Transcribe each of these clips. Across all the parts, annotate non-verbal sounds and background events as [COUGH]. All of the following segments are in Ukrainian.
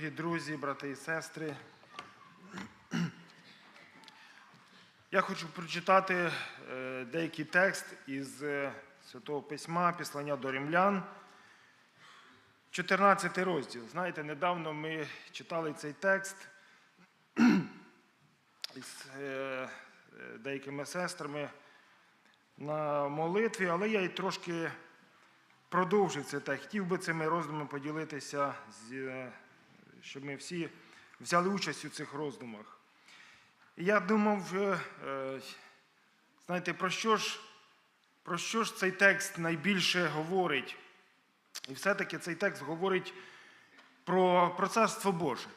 Дорогі друзі, брати і сестри, [CLEARS THROAT] я хочу прочитати е, деякий текст із е, Святого Письма, Післання до римлян, 14 розділ. Знаєте, недавно ми читали цей текст [CLEARS THROAT] із е, деякими сестрами на молитві, але я й трошки продовжив це. Хотів би цими роздумами поділитися, з, щоб ми всі взяли участь у цих роздумах. І я думав, е, е, знаєте, про що ж, про що ж цей текст найбільше говорить? І все-таки цей текст говорить про, про Царство Боже,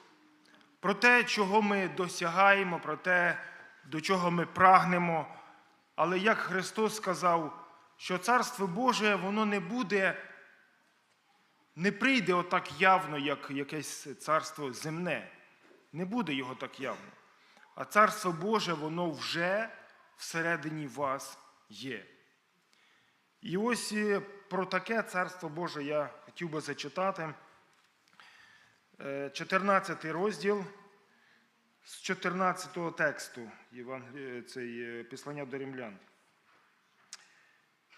про те, чого ми досягаємо, про те, до чого ми прагнемо. Але як Христос сказав, що Царство Боже, воно не буде, не прийде отак явно, як якесь царство земне. Не буде його так явно. А Царство Боже, воно вже всередині вас є. І ось е, про таке Царство Боже я хотів би зачитати. Е, 14 розділ з 14 тексту цей е, післання до римлян.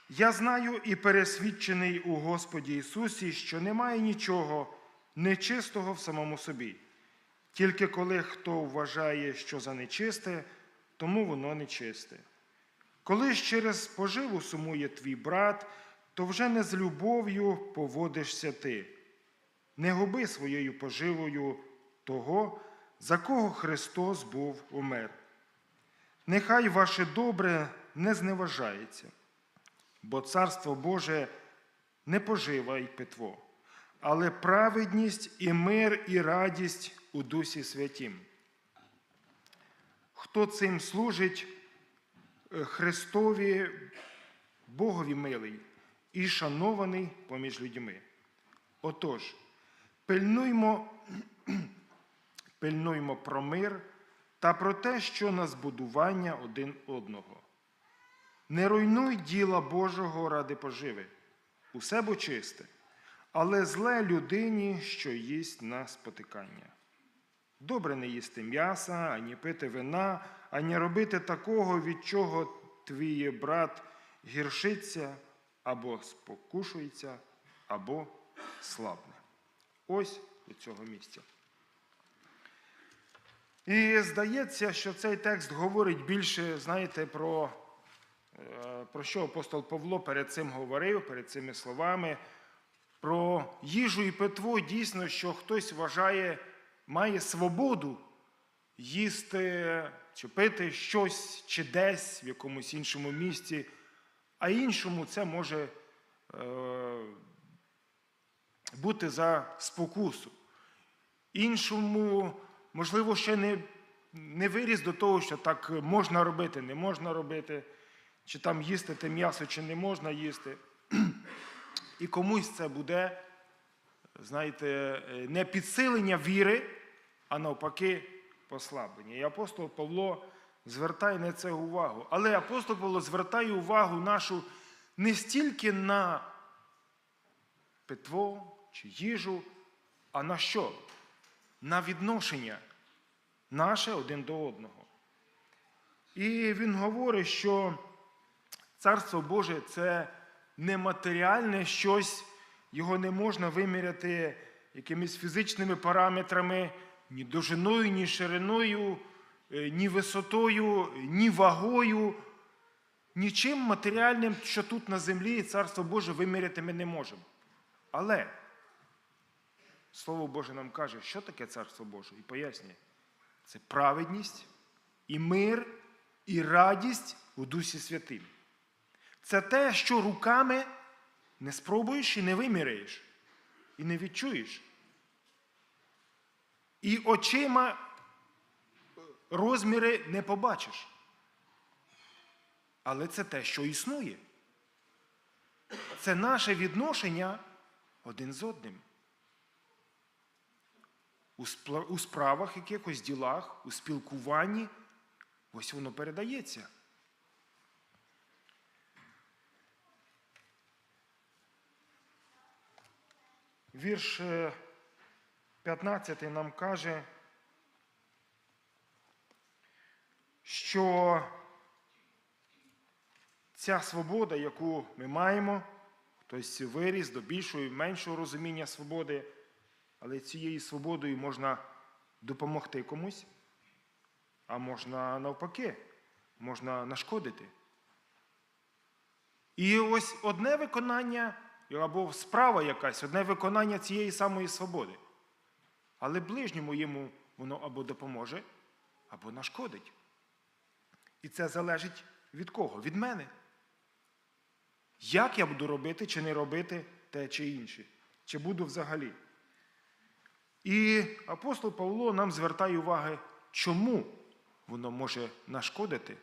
Я знаю і пересвідчений у Господі Ісусі, що немає нічого нечистого в самому собі. Тільки коли хто вважає, що за нечисте, тому воно нечисте. Коли ж через поживу сумує твій брат, то вже не з любов'ю поводишся ти. Не губи своєю поживою того, за кого Христос був умер. Нехай ваше добре не зневажається, бо Царство Боже не пожива й питво, але праведність і мир, і радість у Дусі Святім. Хто цим служить е, Христові, Богові милий і шанований поміж людьми. Отож, пильнуймо, [CLEARS THROAT] пильнуймо про мир та про те, що на збудування один одного. Не руйнуй діла Божого ради поживи, усе бо чисте, але зле людині, що їсть на спотикання. Добре не їсти м'яса, ані пити вина, ані робити такого, від чого твій брат гіршиться або спокушується, або слабне. Ось до цього місця. І здається, що цей текст говорить більше, знаєте, про, про що апостол Павло перед цим говорив, перед цими словами, про їжу і питво дійсно, що хтось вважає, має свободу їсти чи пити щось чи десь в якомусь іншому місці, а іншому це може е, бути за спокусу. Іншому, можливо, ще не, не виріс до того, що так можна робити, не можна робити, чи там їсти те м'ясо, чи не можна їсти. [CLEARS THROAT] І комусь це буде, знаєте, не підсилення віри, а навпаки, послаблення. І апостол Павло звертає на це увагу. Але апостол Павло звертає увагу нашу не стільки на питво чи їжу, а на що? На відношення наше один до одного. І він говорить, що Царство Боже це нематеріальне щось, його не можна виміряти якимись фізичними параметрами, ні довжиною, ні шириною, е, ні висотою, ні вагою. Нічим матеріальним, що тут на землі, Царство Боже виміряти ми не можемо. Але Слово Боже нам каже, що таке Царство Боже, і пояснює. Це праведність, і мир, і радість у Дусі Святим. Це те, що руками не спробуєш і не виміряєш, і не відчуєш. І очима розміри не побачиш. Але це те, що існує. Це наше відношення один з одним. У справах, якихось ділах, у спілкуванні, ось воно передається. Вірш е, 15 нам каже, що ця свобода, яку ми маємо, хтось виріс до більшого і меншого розуміння свободи, але цією свободою можна допомогти комусь, а можна навпаки, можна нашкодити. І ось одне виконання, або справа якась, одне виконання цієї самої свободи. Але ближньому йому воно або допоможе, або нашкодить. І це залежить від кого? Від мене. Як я буду робити чи не робити те чи інше? Чи буду взагалі? І апостол Павло нам звертає уваги, чому воно може нашкодити,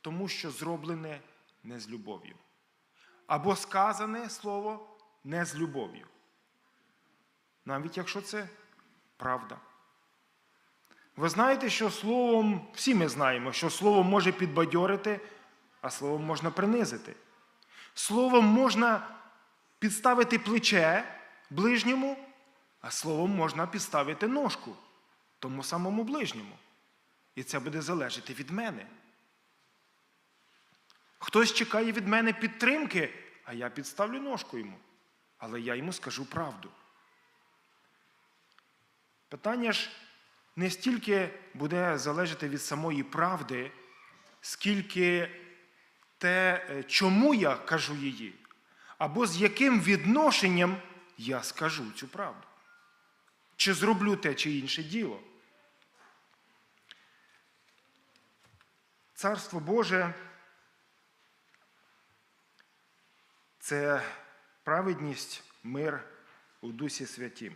тому що зроблене не з любов'ю. Або сказане слово не з любов'ю. Навіть якщо це правда. Ви знаєте, що словом, всі ми знаємо, що словом може підбадьорити, а словом можна принизити. Словом можна підставити плече ближньому, а словом можна підставити ножку тому самому ближньому. І це буде залежати від мене. Хтось чекає від мене підтримки, а я підставлю ножку йому. Але я йому скажу правду. Питання ж не стільки буде залежати від самої правди, скільки те, е, чому я кажу її, або з яким відношенням я скажу цю правду. Чи зроблю те чи інше діло. Царство Боже це праведність, мир у Дусі Святім.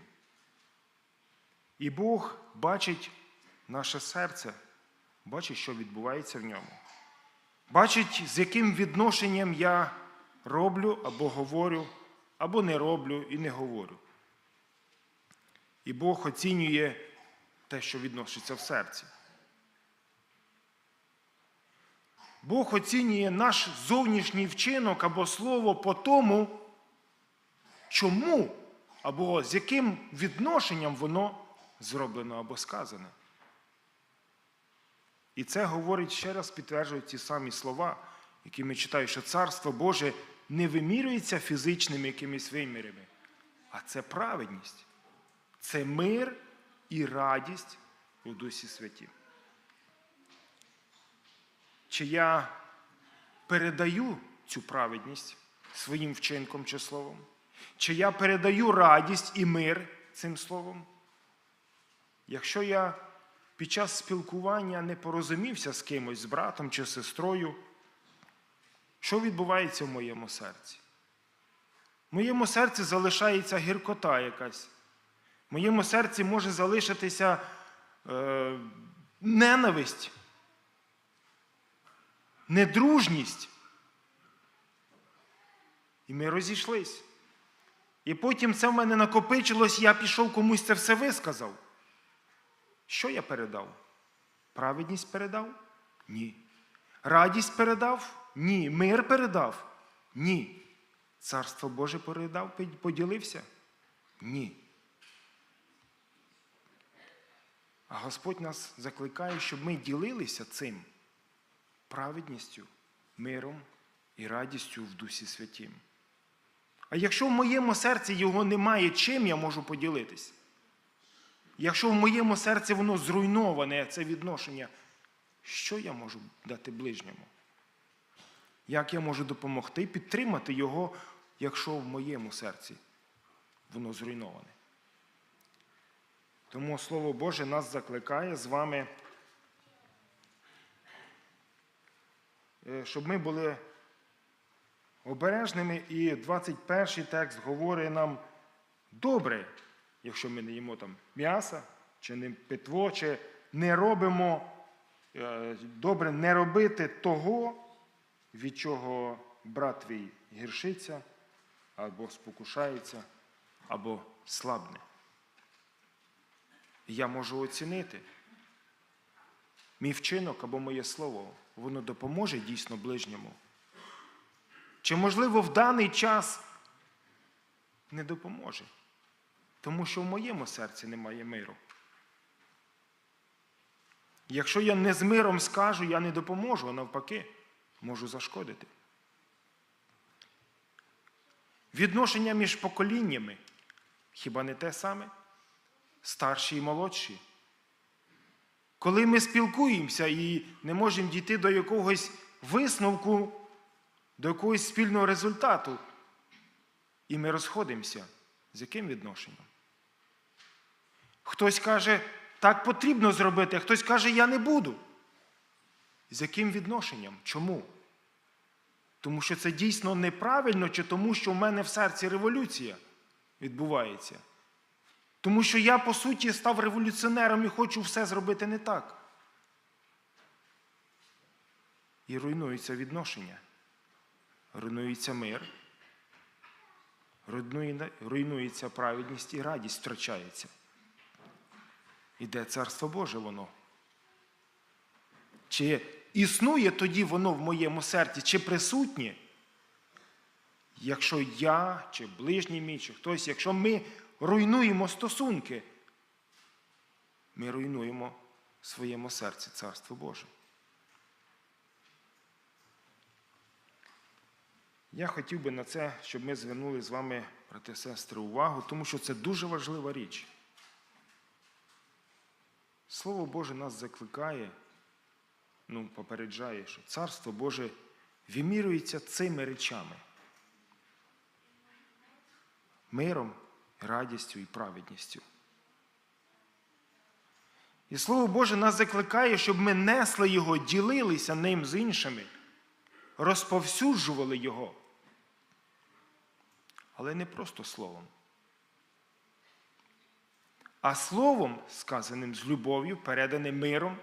І Бог бачить наше серце, бачить, що відбувається в ньому. Бачить, з яким відношенням я роблю або говорю, або не роблю і не говорю. І Бог оцінює те, що відноситься в серці. Бог оцінює наш зовнішній вчинок або слово по тому, чому або з яким відношенням воно зроблено або сказане. І це говорить ще раз, підтверджує ті самі слова, які ми читаємо, що Царство Боже не вимірюється фізичними якимись вимірами, а це праведність, це мир і радість у Дусі Святім. Чи я передаю цю праведність своїм вчинком чи словом? Чи я передаю радість і мир цим словом? Якщо я під час спілкування не порозумівся з кимось, з братом чи сестрою, що відбувається в моєму серці? В моєму серці залишається гіркота якась. В моєму серці може залишитися е, ненависть, недружність. І ми розійшлись. І потім це в мене накопичилось, я пішов комусь це все висказав. Що я передав? Праведність передав? Ні. Радість передав? Ні. Мир передав? Ні. Царство Боже передав, поділився? Ні. А Господь нас закликає, щоб ми ділилися цим праведністю, миром і радістю в Дусі Святім. А якщо в моєму серці його немає, чим я можу поділитись? Якщо в моєму серці воно зруйноване, це відношення, що я можу дати ближньому? Як я можу допомогти, підтримати його, якщо в моєму серці воно зруйноване? Тому Слово Боже нас закликає з вами, е, щоб ми були обережними. І 21 текст говорить нам добре якщо ми не їмо там м'яса, чи не питво, чи не робимо е, добре не робити того, від чого брат твій гіршиться, або спокушається, або слабне. Я можу оцінити. Мій вчинок або моє слово, воно допоможе дійсно ближньому. Чи, можливо, в даний час не допоможе? Тому що в моєму серці немає миру. Якщо я не з миром скажу, я не допоможу, а навпаки, можу зашкодити. Відношення між поколіннями хіба не те саме? Старші і молодші. Коли ми спілкуємося і не можемо дійти до якогось висновку, до якогось спільного результату, і ми розходимося, з яким відношенням? Хтось каже, так потрібно зробити, а хтось каже, я не буду. З яким відношенням? Чому? Тому що це дійсно неправильно, чи тому, що в мене в серці революція відбувається. Тому що я, по суті, став революціонером і хочу все зробити не так. І руйнується відношення, руйнується мир, руйнується праведність і радість втрачається. Іде царство Боже воно. Чи існує тоді воно в моєму серці, чи присутнє? Якщо я, чи ближній мій, чи хтось, якщо ми руйнуємо стосунки, ми руйнуємо в своєму серці Царство Боже. Я хотів би на це, щоб ми звернули з вами, брати сестри, увагу, тому що це дуже важлива річ. Слово Боже нас закликає, ну, попереджає, що Царство Боже вимірюється цими речами. Миром, радістю і праведністю. І Слово Боже нас закликає, щоб ми несли Його, ділилися ним з іншими, розповсюджували Його. Але не просто словом, а словом, сказаним з любов'ю, переданим миром,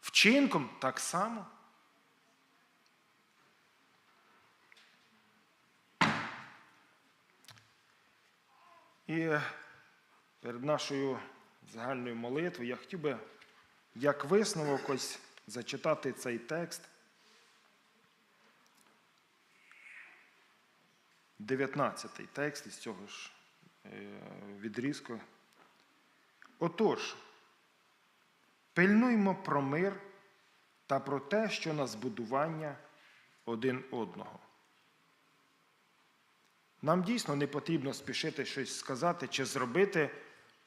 вчинком так само. І перед нашою загальною молитвою я хотів би, як висновок, ось зачитати цей текст. 19-й текст із цього ж е, відрізку. Отож, пильнуймо про мир та про те, що на збудування один одного. Нам дійсно не потрібно спішити щось сказати чи зробити,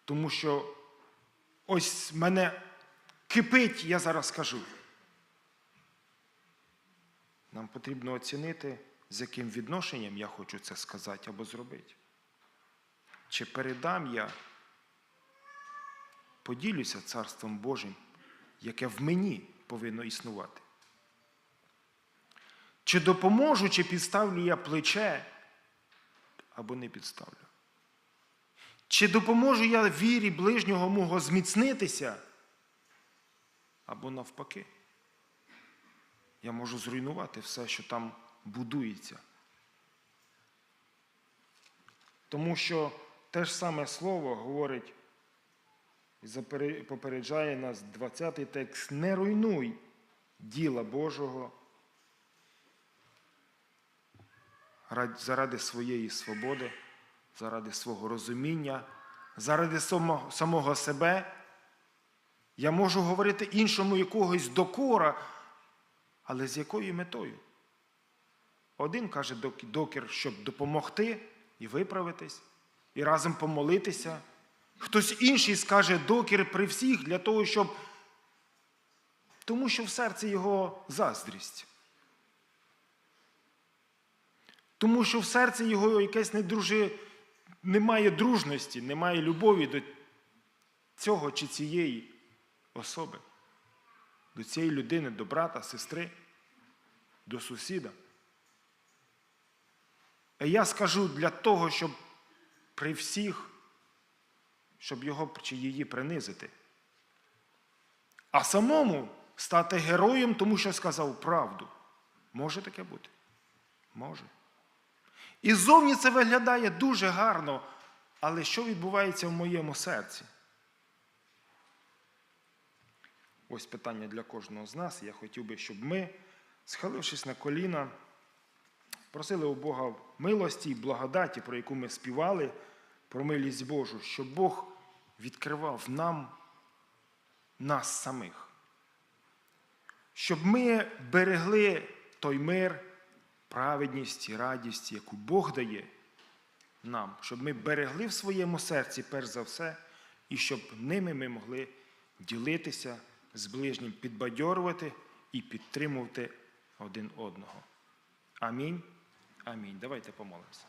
тому що ось мене кипить, я зараз скажу. Нам потрібно оцінити, з яким відношенням я хочу це сказати або зробити. Чи передам я, поділюся Царством Божим, яке в мені повинно існувати. Чи допоможу, чи підставлю я плече, або не підставлю. Чи допоможу я вірі ближнього мого зміцнитися, або навпаки. Я можу зруйнувати все, що там будується. Тому що те ж саме слово говорить попереджає нас 20-й текст: не руйнуй діла Божого ради- заради своєї свободи, заради свого розуміння, заради самого себе. Я можу говорити іншому якогось докора, але з якою метою? Один каже докір, щоб допомогти і виправитись, і разом помолитися. Хтось інший скаже докір при всіх для того, щоб. Тому що в серці його заздрість. Тому що в серці його якесь недружи... немає дружності, немає любові до цього чи цієї особи, до цієї людини, до брата, сестри, до сусіда. А я скажу для того, щоб при всіх, щоб його чи її принизити. А самому стати героєм, тому що сказав правду. Може таке бути? Може. І ззовні це виглядає дуже гарно, але що відбувається в моєму серці? Ось питання для кожного з нас. Я хотів би, щоб ми, схилившись на коліна, просили у Бога милості і благодаті, про яку ми співали, про милість Божу, щоб Бог відкривав нам нас самих. Щоб ми берегли той мир, праведність і радість, яку Бог дає нам, щоб ми берегли в своєму серці, перш за все, і щоб ними ми могли ділитися з ближнім, підбадьорувати і підтримувати один одного. Амінь. Амінь. Давайте помолимося.